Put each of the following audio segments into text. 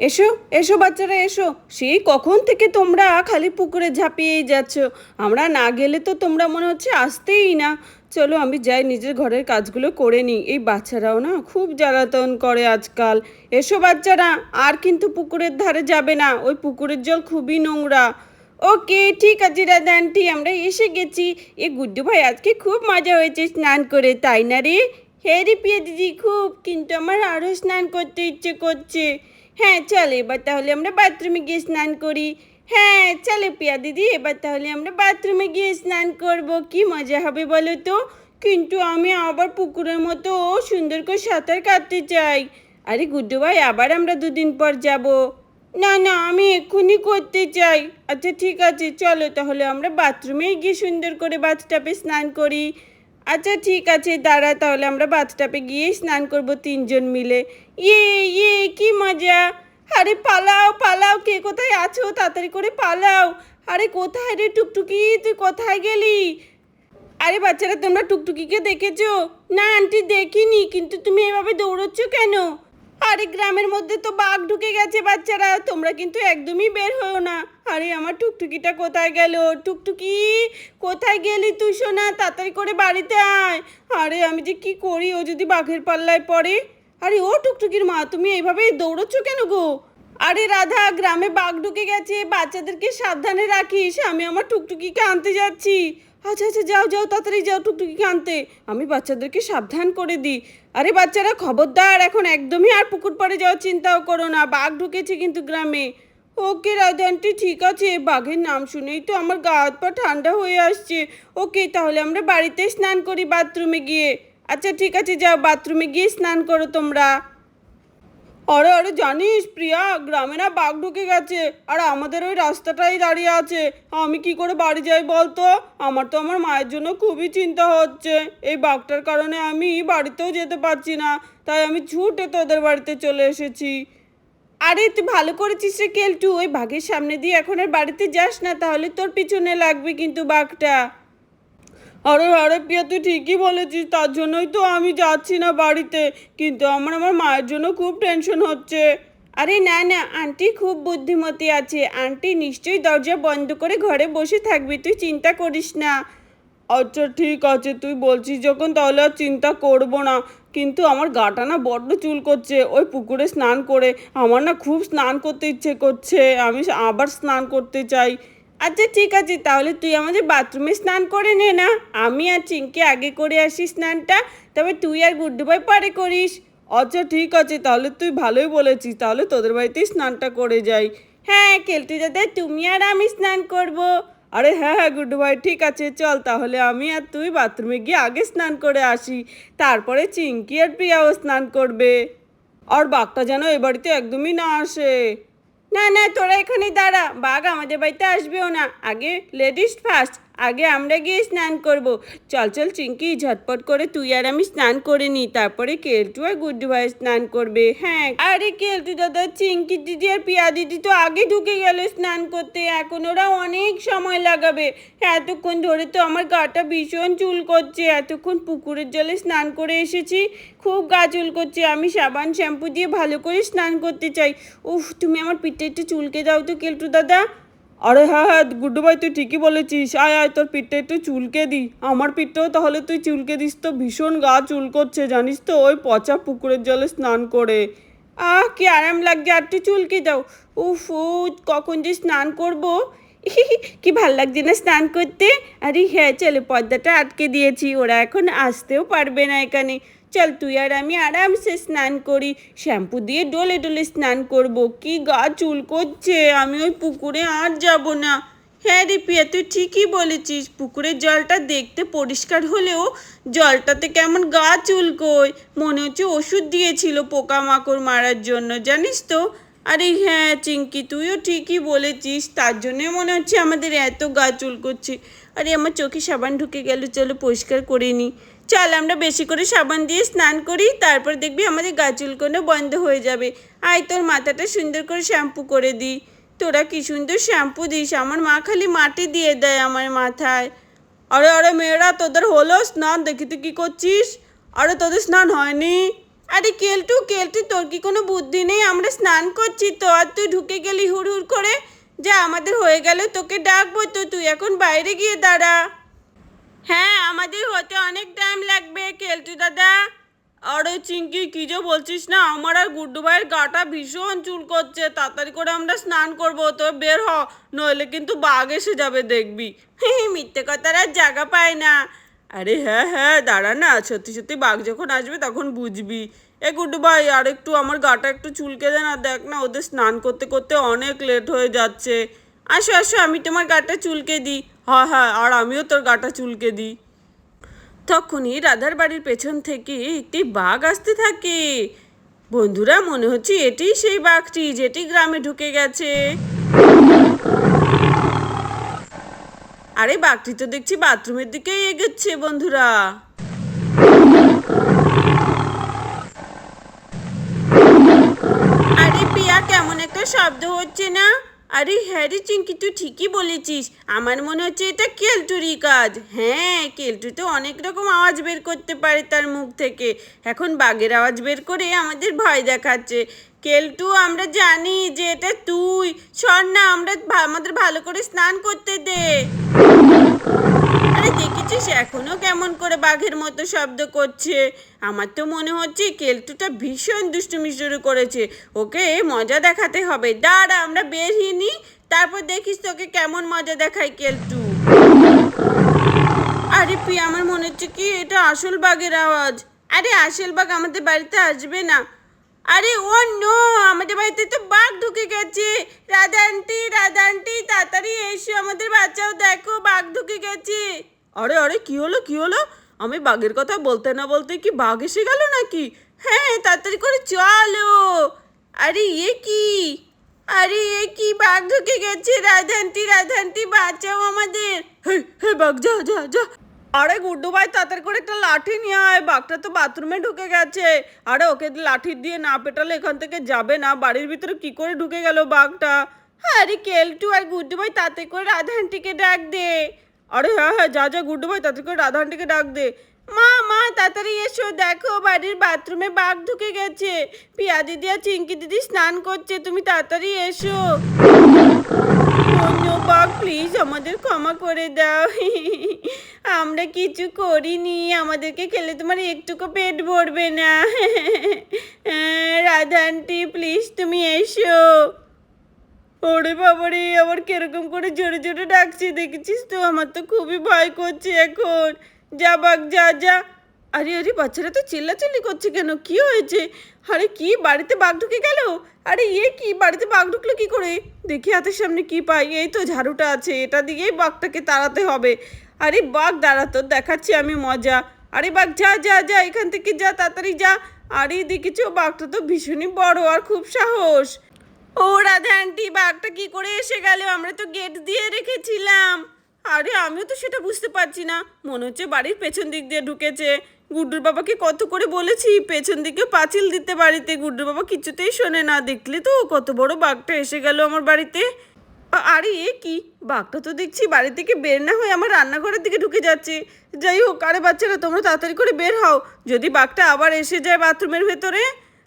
এসো এসো বাচ্চারা, এসো। সেই কখন থেকে তোমরা খালি পুকুরে ঝাঁপিয়েই যাচ্ছ? আমরা না গেলে তো তোমরা মনে হচ্ছে আসতেই না। চলো, আমি যাই, নিজের ঘরের কাজগুলো করে নিই। এই বাচ্চারাও না খুব জ্বালাতন করে আজকাল। এসো বাচ্চারা, আর কিন্তু পুকুরের ধারে যাবে না। ওই পুকুরের জল খুবই নোংরা। ওকে, ঠিক আছে দাদা আন্টি, আমরা এসে গেছি। এ গুড্ডু ভাই, আজকে খুব মজা হয়েছে স্নান করে, তাই না রে? হ্যাঁ রে পিয়া দিদি খুব। কিন্তু আমার আরও স্নান করতে ইচ্ছে করছে। হ্যাঁ চল এবার তাহলে আমরা বাথরুমে গিয়ে স্নান করি। হ্যাঁ চলো পিয়া দিদি, এবার তাহলে আমরা বাথরুমে গিয়ে স্নান করব। কি মজা হবে বলো তো? কিন্তু আমি আবার পুকুরের মতো ও সুন্দর করে সাঁতার কাটতে চাই। আরে গুড্ডু ভাই, আবার আমরা দুদিন পর যাব। না না, আমি এক্ষুনি করতে চাই। আচ্ছা ঠিক আছে, চলো তাহলে আমরা বাথরুমেই গিয়ে সুন্দর করে বাথটাপে স্নান করি। আচ্ছা ঠিক আছে, দাঁড়া, তাহলে আমরা বাথটাপে গিয়ে স্নান করব তিনজন মিলে। ইয়ে ইয়ে কি মজা! আরে, পালাও পালাও, কে কোথায় আছো? তাড়াতাড়ি করে পালাও। আরে, কোথায় রে টুকটুকি? তুই কোথায় গেলি? আরে, বাচ্চারা, তোমরা টুকটুকিকে দেখেছ? না, আন্টি, দেখিনি, কিন্তু তুমি এভাবে দৌড়চ্ছ কেন? আরে গ্রামের মধ্যে তো বাঘ ঢুকে গেছে বাচ্চারা, তোমরা কিন্তু একদমই বের হও না। আরে আমার টুকটুকিটা কোথায় গেল? টুকটুকি, কোথায় গেলি তুই শোনা তাড়াতাড়ি করে বাড়িতে আয়। আরে আমি যে কি করি? ও যদি বাঘের পাল্লায় পড়ে? আরে ও টুকটুকির মা, তুমি এইভাবেই দৌড়চ্ছ কেন গো? আরে রাধা, গ্রামে বাঘ ঢুকে গেছে। বাচ্চাদেরকে সাবধানে রাখিস, আমি আমার টুকটুকিকে আনতে যাচ্ছি। আচ্ছা আচ্ছা যাও যাও, তাড়াতাড়ি যাও টুকটুকিকে আনতে। আমি বাচ্চাদেরকে সাবধান করে দিই। আরে বাচ্চারা, খবরদার, এখন একদমই আর পুকুর পাড়ে যাওয়ার চিন্তাও করো না। বাঘ ঢুকেছে কিন্তু গ্রামে। ওকে রাধা আন্টি, ঠিক আছে। বাঘের নাম শুনেই তো আমার গা হাত পা ঠান্ডা হয়ে আসছে। ওকে, তাহলে আমরা বাড়িতে স্নান করি বাথরুমে গিয়ে। আচ্ছা ঠিক আছে, যাও, বাথরুমে গিয়ে স্নান করো তোমরা। আরে আরে জানিস প্রিয়া, গ্রামে না বাঘ ঢুকে গেছে। আর আমাদের ওই রাস্তাটাই দাঁড়িয়ে আছে। আমি কি করে বাড়ি যাই বলতো? আমার তো আমার মায়ের জন্য খুবই চিন্তা হচ্ছে। এই বাঘটার কারণে আমি বাড়িতেও যেতে পারছি না। তাই আমি ছুটে তোদের বাড়িতে চলে এসেছি। আরে, তুই ভালো করেছিস রে কেলটু। ওই বাঘের সামনে দিয়ে এখন আর বাড়িতে যাস না। তাহলে তোর পিছনে লাগবে কিন্তু বাঘটা। আরে আরে পিয়া তুই ঠিকই বলেছিস তার জন্যই তো আমি যাচ্ছি না বাড়িতে। কিন্তু আমার আমার মায়ের জন্য খুব টেনশন হচ্ছে। আরে না না আন্টি খুব বুদ্ধিমতী আছে। আন্টি নিশ্চয়ই দরজা বন্ধ করে ঘরে বসে থাকবি তুই চিন্তা করিস না। আচ্ছা ঠিক আছে তুই বলছিস যখন তাহলে আর চিন্তা করব না। কিন্তু আমার গাটা না বড্ড চুল করছে ওই পুকুরে স্নান করে। আমার না খুব স্নান করতে ইচ্ছে করছে আমি আবার স্নান করতে চাই। আচ্ছা ঠিক আছে, তাহলে তুই আমাদের বাথরুমে স্নান করে নে না। আমি আর চিঙ্কি আগে করে আসি স্নানটা, তবে তুই আর গুড্ডু ভাই পরে করিস। আচ্ছা ঠিক আছে, তাহলে তুই ভালোই বলেছিস, তাহলে তোদের বাড়িতেই স্নানটা করে যাই। হ্যাঁ কেলটু দাদা তুমি আর আমি স্নান করব। আরে হ্যাঁ হ্যাঁ গুড্ডু ভাই ঠিক আছে, চল, তাহলে আমি আর তুই বাথরুমে গিয়ে আগে স্নান করে আসি। তারপরে চিঙ্কি আর প্রিয়াও স্নান করবে। আর বাঘটা যেন এ বাড়িতে একদমই না আসে। না না তোরা এখানে দাঁড়া। বাঘ আমাদের বাড়িতে আসবেও না। আগে লেডিস ফার্স্ট আগে আমরা গিয়ে স্নান করব। চল চল চিঙ্কি ঝটপট করে তুই আর আমি স্নান করে নিই তারপরে কেলটু আর গুড্ডু ভাই স্নান করবে। হ্যাঁ আরে কেলটু দাদা চিঙ্কি দিদি আর পিয়া দিদি তো আগে ঢুকে গেল স্নান করতে। এখন ওরা অনেক সময় লাগাবে। এতক্ষণ ধরে তো আমার গাটা ভীষণ চুল করছে। এতক্ষণ পুকুরের জলে স্নান করে এসেছি। খুব গা চুল করছে। আমি সাবান, শ্যাম্পু দিয়ে ভালো করে স্নান করতে চাই। উফ, তুমি আমার পিঠে একটু চুলকে দাও তো কেলটু দাদা। আরে হ্যাঁ হ্যাঁ গুড্ডু ভাই তুই ঠিকই বলেছিস। আয় আয়, তোর পিঠটা একটু চুলকে দি আমার পিঠটাও তাহলে তুই চুলকে দিস তো, ভীষণ গা চুল করছে, জানিস তো, ওই পচা পুকুরের জলে স্নান করে। আহ, কি আরাম লাগছে, আর তুই চুলকে দাও। উফ কখন যে স্নান করব? কি ভালো লাগছে না স্নান করতে? আরে হ্যাঁ চলে পর্দাটা আটকে দিয়েছি, ওরা এখন আসতেও পারবে না এখানে। চল তুই আর আমি আরামসে স্নান করি। শ্যাম্পু দিয়ে ডলে ডলে স্নান করব। কি গা চুল করছে? আমি ওই পুকুরে আর যাব না। হ্যাঁ রে পিয়া তুই ঠিকই বলেছিস। পুকুরের জলটা দেখতে পরিষ্কার হলেও জলটাতে কেমন গা চুলকোয় মনে হচ্ছে ওষুধ দিয়েছিল পোকামাকড় মারার জন্য, জানিস তো? আরে হ্যাঁ চিঙ্কি তুইও ঠিকই বলেছিস। তার জন্যে মনে হচ্ছে আমাদের এত গা চুল করছে। আরে আমার চোখে সাবান ঢুকে গেল, চলো পরিষ্কার করে নিই চল আমরা বেশি করে সাবান দিয়ে স্নান করি, তারপর দেখবি আমাদের গা চুলকোনো বন্ধ হয়ে যাবে। আয়, তোর মাথাটা সুন্দর করে শ্যাম্পু করে দিই তোরা কি সুন্দর শ্যাম্পু দিস, আমার মা খালি মাটি দিয়ে দেয় আমার মাথায়। আরে আরে মেয়েরা, তোদের হলো স্নান, দেখি তুই কী করছিস? আরে, তোদের স্নান হয়নি? আরে, কেলটু কেলটু, তোর কি কোনো বুদ্ধি নেই? আমরা স্নান করছি তো, আর তুই ঢুকে গেলি হুড় হুড় করে? যা, আমাদের হয়ে গেল, তোকে ডাকবো তো, তুই এখন বাইরে গিয়ে দাঁড়া। হ্যাঁ আমাদের হতে অনেক টাইম লাগবে। কেলটু দাদা, আরে চিঙ্কি কি যে বলছিস না, আমার আর গুড্ডু ভাইয়ের গাটা ভীষণ চুল করছে। তাড়াতাড়ি করে আমরা স্নান করব, তো বের হ, নইলে কিন্তু বাঘ এসে যাবে দেখবি। মিথ্যে কথার আর জায়গা পায় না। আরে হ্যাঁ হ্যাঁ দাঁড়া না, সত্যি সত্যি বাঘ যখন আসবে তখন বুঝবি। এ গুড্ডু ভাই, আর একটু আমার গাটা একটু চুলকে দে না, দেখ না, ওদের স্নান করতে করতে অনেক লেট হয়ে যাচ্ছে। আসো আসো, আমি তোমার গাটা চুলকে দিই হ্যাঁ হ্যাঁ আর আমিও তোর গাটা চুলকে দিই। তখনই রাধার বাড়ির পেছন থেকে একটি বাঘ আসতে থাকে। বন্ধুরা, মনে হচ্ছে এটি সেই বাঘটি যেটি গ্রামে ঢুকে গেছে। আরে, বাঘটি তো দেখছি বাথরুমের দিকেই এগোচ্ছে, বন্ধুরা। আরে, পিয়া, কেমন একটা শব্দ হচ্ছে না? আরে হ্যারি রে চিঙ্কি, তুই ঠিকই বলেছিস। আমার মনে হচ্ছে এটা কেলটুরি কাজ। হ্যাঁ কেলটু তো অনেক রকম আওয়াজ বের করতে পারে তার মুখ থেকে। এখন বাঘের আওয়াজ বের করে আমাদের ভয় দেখাচ্ছে। কেলটু, আমরা জানি যে এটা তুই। সর না, আমরা আমাদের ভালো করে স্নান করতে দে। দেখেছিস এখনও কেমন করে বাঘের মতো শব্দ করছে। আমার তো মনে হচ্ছে কেলটুটা ভীষণ দুষ্টুমি শুরু করেছে। ওকে মজা দেখাতে হবে। দাঁড়া, আমরা বেরিয়ে নি তারপর দেখিস তোকে কেমন মজা দেখায় কেলটু। আরে পি, আমার মনে হচ্ছে কি এটা আসল বাঘের আওয়াজ। আরে আসল বাঘ আমাদের বাড়িতে আসবে না। আরে ও নো, আমাদের বাড়িতে তো বাঘ ঢুকে গেছে। রাধা আন্টি রাধা আন্টি, তাড়াতাড়ি এসো। আমাদের বাচ্চাও দেখো, বাঘ ঢুকে গেছে। আরে আরে, কি হলো কি হলো? আমি বাঘের কথা বলতে না বলতে কি বাঘ এসে গেল নাকি? হ্যাঁ তাড়াতাড়ি করে চলো। আরে, এ কি? আরে, এ কি বাঘ ঢুকে গেছে? রাধান্তি রাধান্তি বাঁচাও আমাদের। হে বাঘ, যা যা যা। আরে, গুড্ডু ভাই, তাড়াতাড়ি করে একটা লাঠি নিয়ে আয়। বাঘটা তো বাথরুমে ঢুকে গেছে। আরে, ওকে লাঠি দিয়ে না পেটালে এখান থেকে যাবে না। বাড়ির ভিতরে কি করে ঢুকে গেল বাঘটা? আরে, কেলটু আর গুড্ডু ভাই তাতে করে রাধা আন্টিকে ডাক দে। আরে হ্যাঁ হ্যাঁ যা যা গুড্ডু ভাই তাতে করে রাধা আন্টিকে ডাক দে। মা মা, তাড়াতাড়ি এসো, দেখো বাড়ির বাথরুমে বাঘ ঢুকে গেছে। পিয়া দিদি আর চিঙ্কি দিদি স্নান করছে, তুমি তাড়াতাড়ি এসো। অন্য বাঘ প্লিজ আমাদের ক্ষমা করে দাও। আমরা কিছু করিনি, আমাদেরকে খেলে তোমার একটুকু পেট ভরবে না। রাধা আন্টি প্লিজ তুমি এসো। ওরে বাবারে, আবার কীরকম করে জোরে জোরে ডাকছে, দেখেছিস তো? আমার তো খুবই ভয় করছে এখন। যা বাঘ, যা যা। আরে আরে, বাচ্চারা তো চিল্লাচিল্লি করছে কেন? কি হয়েছে? আরে, কি বাড়িতে বাঘ ঢুকে গেল? আরে, এ কি বাড়িতে বাঘ ঢুকলো কি করে? দেখি হাতের সামনে কি পাই। এই তো ঝাড়ুটা আছে, এটা দিয়েই বাঘটাকে তাড়াতে হবে। আরে, বাঘ দাঁড়াতো দেখাচ্ছি আমি মজা। আরে, বাঘ, যা যা যা, এখান থেকে যা, তাড়াতাড়ি যা। আরে, দেখেছ, বাঘটা তো ভীষণই বড় আর খুব সাহস। ও রাধা আন্টি বাঘটা কি করে এসে গেল? আমরা তো গেট দিয়ে রেখেছিলাম। আরে, আমিও তো সেটা বুঝতে পারছি না। মনে হচ্ছে বাড়ির পেছন দিক দিয়ে ঢুকেছে। গুড্ডুর বাবাকে কত করে বলেছি, পেছন দিকে পাঁচিল দিতে বাড়িতে। গুড্ডুর বাবা কিছুতেই শোনে না। দেখলে তো কত বড় বাঘটা এসে গেল আমার বাড়িতে। আরে, এ কি? বাঘটা তো দেখছি বাড়ি থেকে বের না হয়ে আমার রান্নাঘরের দিকে ঢুকে যাচ্ছে। যাই হোক, আরে বাচ্চারা, তোমরা তাড়াতাড়ি করে বের হও। যদি বাঘটা আবার এসে যায় বাথরুমের ভেতরে।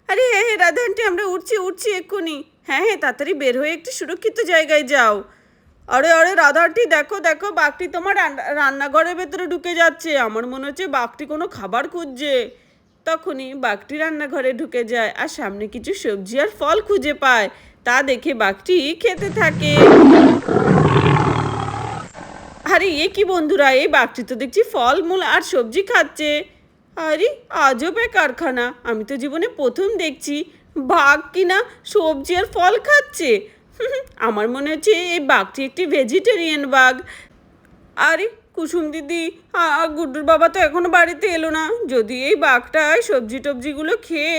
আরে হ্যাঁ হ্যাঁ রাধা আন্টি আমরা উঠছি উঠছি এক্ষুনি। হ্যাঁ হ্যাঁ তাড়াতাড়ি বের হয়ে একটি সুরক্ষিত জায়গায় যাও। আরে আরে রাধা আন্টি দেখো দেখো, বাঘটি তোমার রান্নাঘরের ভেতরে ঢুকে যাচ্ছে। আমার মনে হচ্ছে বাঘটি কোনো খাবার খুঁজছে। তখনই বাঘটি রান্নাঘরে ঢুকে যায় আর সামনে কিছু সবজি আর ফল খুঁজে পায়। তা দেখে বাঘটি খেতে থাকে। আরে, এ কি বন্ধুরা, এই বাঘটি তো দেখছি ফল, মূল আর সবজি খাচ্ছে। আরে, আজবে কারখানা। আমি তো জীবনে প্রথম দেখছি। বাঘ কিনা সবজি আর ফল খাচ্ছে? আমার মনে হচ্ছে এই বাঘটি একটি ভেজিটেরিয়ান বাঘ। আরে, কুসুম দিদি গুড্ডুর বাবা তো এখনও বাড়িতে এলো না। যদি এই বাঘটা সবজি টবজিগুলো খেয়ে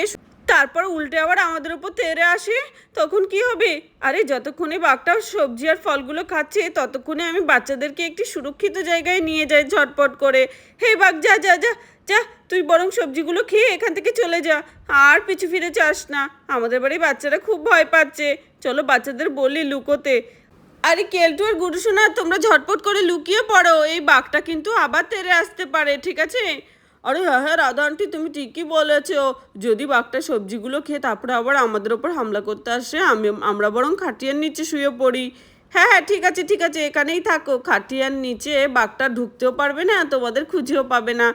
তারপর উল্টে আবার আমাদের উপর তেরে আসে, তখন কি হবে? আরে, যতক্ষণে বাঘটা সবজি আর ফলগুলো খাচ্ছে, ততক্ষণে আমি বাচ্চাদেরকে একটি সুরক্ষিত জায়গায় নিয়ে যাই ঝটপট করে। হে বাঘ, যা যা যা। যা, তুই বরং সবজিগুলো খেয়ে এখান থেকে চলে যা। আর পিছু ফিরে চাস না। আমাদের বাড়ি বাচ্চারা খুব ভয় পাচ্ছে। চলো বাচ্চাদের বলি লুকোতে। আরে কেলটু আর গুরু সোনা, তোমরা ঝটপট করে লুকিয়ে পড়ো। এই বাঘটা কিন্তু আবার তেরে আসতে পারে, ঠিক আছে? আরে হ্যাঁ হ্যাঁ রাধা আন্টি, তুমি ঠিকই বলেছ। যদি বাঘটা সবজিগুলো খেয়ে তারপরে আবার আমাদের ওপর হামলা করতে আসে, আমি, আমরা বরং খাটিয়ার নিচে শুয়ে পড়ি। হ্যাঁ হ্যাঁ ঠিক আছে ঠিক আছে, এখানেই থাকো। খাটিয়ার নিচে বাঘটা ঢুকতেও পারবে না, তোমাদের খুঁজেও পাবে না।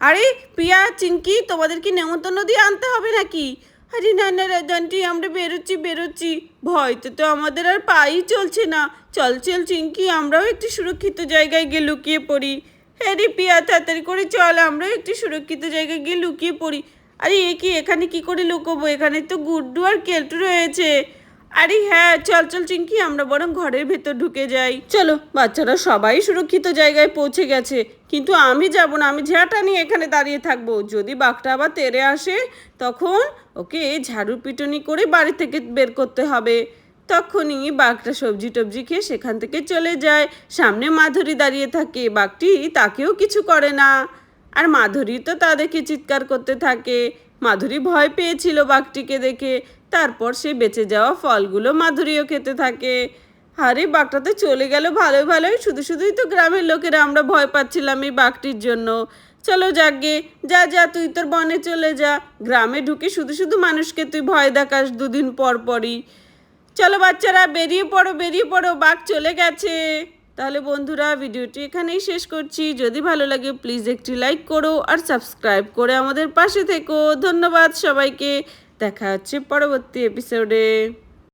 আরে পিয়া, চিঙ্কি, তোমাদের কি নেমন্তন্ন দিয়ে আনতে হবে নাকি? আরে না না রাজান্টি আমরা বেরোচ্ছি বেরোচ্ছি। ভয়তে তো তো আমাদের আর পাই চলছে না। চল চল, চিঙ্কি, আমরাও একটু সুরক্ষিত জায়গায় গিয়ে লুকিয়ে পড়ি। হ্যাঁ রে পিয়া, তাড়াতাড়ি করে চল, আমরাও একটু সুরক্ষিত জায়গায় গিয়ে লুকিয়ে পড়ি। আরে এ কি, এখানে কি করে লুকোবো? এখানে তো গুড্ডু আর কেলটু রয়েছে। আরে হ্যাঁ চল চল চিঙ্কি, আমরা বরং ঘরের ভেতর ঢুকে যাই। চলো, বাচ্চারা সবাই সুরক্ষিত জায়গায় পৌঁছে গেছে। কিন্তু আমি যাব না, আমি ঝাঁটা নিয়ে এখানে দাঁড়িয়ে থাকব। যদি বাঘটা আবার তেরে আসে, তখন ওকে ঝাড়ু পিটনি করে বাড়ি থেকে বের করতে হবে। তখনই বাঘটা সবজি টবজি খেয়ে সেখান থেকে চলে যায়। সামনে মাধুরী দাঁড়িয়ে থাকে, বাঘটি তাকেও কিছু করে না। আর মাধুরী তো তাদেরকে চিৎকার করতে থাকে। মাধুরী ভয় পেয়েছিল বাঘটিকে দেখে। তারপর সে বেঁচে যাওয়া ফলগুলো মাধুরীও খেতে থাকে। আরে, বাঘটা তো চলে গেল ভালোই ভালোই। শুধু, শুধুই তো গ্রামের লোকেরা আমরা ভয় পাচ্ছিলাম এই বাঘটির জন্য। চলো যাগে, যা যা, তুই তোর বনে চলে যা। গ্রামে ঢুকে শুধু শুধু মানুষকে তুই ভয় দেখাস দুদিন পর পরই। চলো বাচ্চারা, বেরিয়ে পড়ো বেরিয়ে পড়ো, বাঘ চলে গেছে। তাহলে বন্ধুরা, ভিডিওটি এখানেই শেষ করছি। যদি ভালো লাগে প্লিজ একটি লাইক করো আর সাবস্ক্রাইব করে আমাদের পাশে থেকো। ধন্যবাদ সবাইকে। দেখা হচ্ছে পরবর্তী এপিসোডে